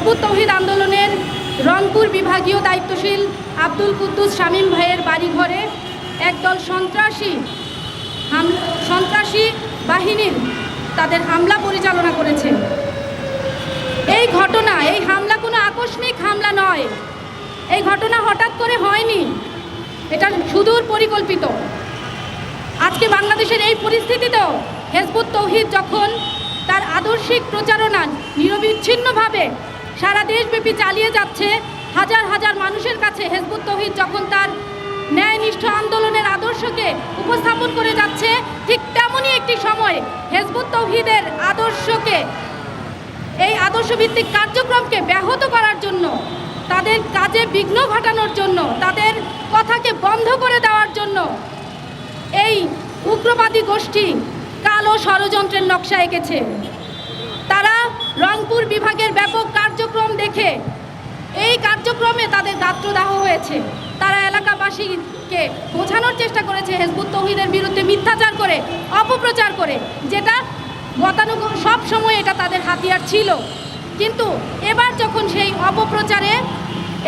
হেজবুত তৌহিদ আন্দোলনের রংপুর বিভাগীয় দায়িত্বশীল আব্দুল কুদ্দুস শামীম ভাইয়ের বাড়িঘরে একদল সন্ত্রাসী সন্ত্রাসী বাহিনীর তাদের হামলা পরিচালনা করেছে। এই ঘটনা, এই হামলা কোনো আকস্মিক হামলা নয়। এই ঘটনা হঠাৎ করে হয়নি। এটা সুদূর পরিকল্পিত। আজকে বাংলাদেশের এই পরিস্থিতিতেও হেজবুত তৌহিদ যখন তার আদর্শিক প্রচারণা নিরবিচ্ছিন্নভাবে সারা দেশব্যাপী চালিয়ে যাচ্ছে হাজার হাজার মানুষের কাছে হেজবুত তৌহিদ যখন তার ন্যায়নিষ্ঠ আন্দোলনের আদর্শকে উপস্থাপন করে যাচ্ছে, ঠিক তেমনই একটি সময় হেজবুত তৌহিদের আদর্শকে, এই আদর্শভিত্তিক কার্যক্রমকে ব্যাহত করার জন্য, তাদের কাজে বিঘ্ন ঘটানোর জন্য, তাদের কথাকে বন্ধ করে দেওয়ার জন্য এই উগ্রবাদী গোষ্ঠী কালো ষড়যন্ত্রের নকশা এঁকেছে। তারা রংপুর বিভাগের ব্যাপক কার্যক্রম দেখে এই কার্যক্রমে তাদের হয়েছে তারা এলাকাবাসীকে বোঝানোর চেষ্টা করেছে হেজবুত তৌহিদের বিরুদ্ধে মিথ্যাচার করে, অপপ্রচার করে, যেটা গতানুগত সব সময় এটা তাদের হাতিয়ার ছিল। কিন্তু এবার যখন সেই অপপ্রচারে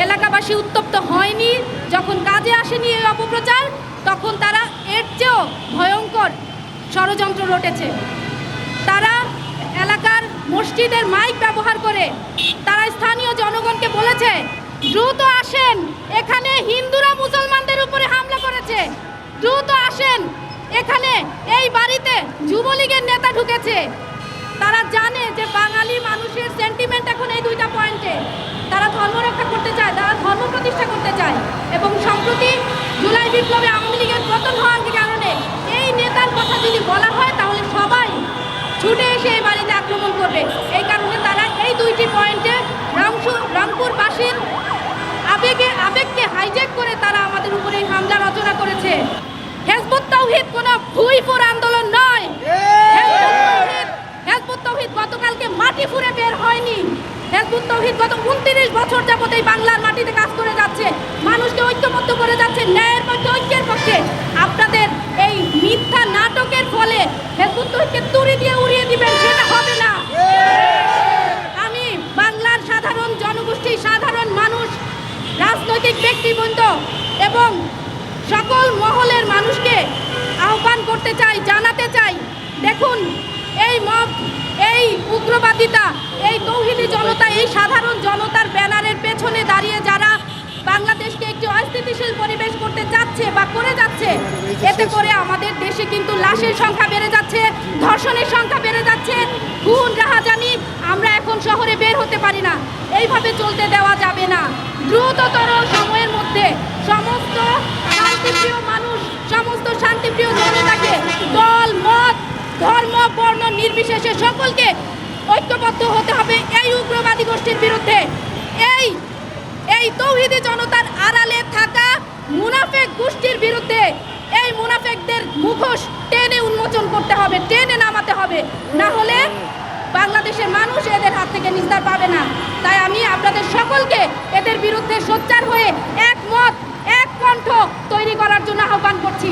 এলাকাবাসী উত্তপ্ত হয়নি, যখন কাজে আসেনি এই অপপ্রচার, তখন তারা এর চেয়েও ভয়ঙ্কর ষড়যন্ত্র রটেছে। তারা এলাকার মসজিদের মাইক ব্যবহার করে তারা স্থানীয় জনগণকে বলেছে দ্রুত আসেন। এখানে হিন্দুরা মুসলমানদের উপরে হামলা করেছে। দ্রুত আসেন। এখানে এই বাড়িতে যুবলীগের নেতা ঢুকেছে। তারা জানে যে বাঙালি মানুষের সেন্টিমেন্ট এখন এই দুইটা পয়েন্টে তারা ধর্ম রক্ষা করতে চায়, তারা ধর্ম প্রতিষ্ঠা করতে চায়। এবং সম্প্রতি জুলাই বিপ্লবে আওয়ামী লীগের পতন হওয়ার কারণে এই নেতার কথা যদি বলা হয়, তাহলে সবাই ছুটে এসে এই বাড়িতে আক্রমণ করবে এই কারণে তারা এই দুইটি পয়েন্টে রংপুর রংপুরবাসীর আবেগে আবেগকে হাইজ্যাক করে তারা আমাদের উপরে এই হামলা রচনা করেছে হেজবুত তাওহিদ কোনো ভুইপুর আন্দোলন নয়। হেজবুত গতকালকে মাটি ফুঁড়ে বের হয়নি। হেজবুত তাওহিদ গত উনত্রিশ বছর যাবত এই বাংলার মাটিতে কাজ করে যাচ্ছে। মানুষকে ঐক্যবদ্ধ করে যাচ্ছে ন্যায়ের পক্ষে ঐক্যের পক্ষে। আপনাদের এই মিথ্যা নাটকের ফলে হেজবুত তাওহিদকে তুড়ি দিয়ে উড়িয়ে দিবেন সেটা হবে না। আমি বাংলার সাধারণ জনগোষ্ঠী সাধারণ মানুষ রাজনৈতিক ব্যক্তিবৃন্দ এবং সকল মহলের মানুষকে করতে চাই, জানাতে চাই। দেখুন, এই মব, এই উগ্রবাদিতা এই তৌহিদি জনতা, এই সাধারণ জনতার ব্যানারের পেছনে দাঁড়িয়ে যারা বাংলাদেশকে একটি অস্থিতিশীল পরিবেশ করতে যাচ্ছে বা করে যাচ্ছে, এতে করে আমাদের দেশে কিন্তু লাশের সংখ্যা বেড়ে যাচ্ছে, ধর্ষণের সংখ্যা বেড়ে যাচ্ছে। খুন, রাহাজানি আমরা এখন শহরে বের হতে পারি না। নির্বিশেষে সকলকে ঐক্যবদ্ধ হতে হবে এই উগ্রবাদী গোষ্ঠীর বিরুদ্ধে। এই এই তৌহিদি জনতার আড়ালে থাকা মুনাফেক গোষ্ঠীর বিরুদ্ধে এই মুনাফেকদের মুখোশ টেনে উন্মোচন করতে হবে, টেনে নামাতে হবে। না হলে বাংলাদেশের মানুষ এদের হাত থেকে নিস্তার পাবে না। তাই আমি আপনাদের সকলকে এদের বিরুদ্ধে সোচ্চার হয়ে একমত, এক কণ্ঠ তৈরি করার জন্য আহ্বান করছি।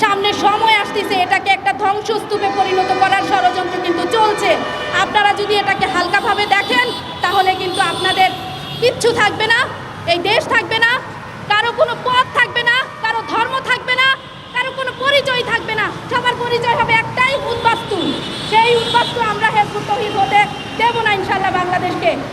সামনে সময় আসতেছে এটাকে একটা ধ্বংসস্তূপে পরিণত করার ষড়যন্ত্র কিন্তু চলছে। আপনারা যদি এটাকে হালকাভাবে দেখেন, তাহলে কিন্তু আপনাদের কিচ্ছু থাকবে না, এই দেশ থাকবে না, কারও কোনো পথ থাকবে না, কারও ধর্ম থাকবে না, কারও কোনো পরিচয় থাকবে না। সবার পরিচয় হবে একটাই উদ্বাস্তু। সেই উদ্বাস্তু আমরা হেজবুত তহিদ হতে দেবো না ইনশাল্লাহ বাংলাদেশকে।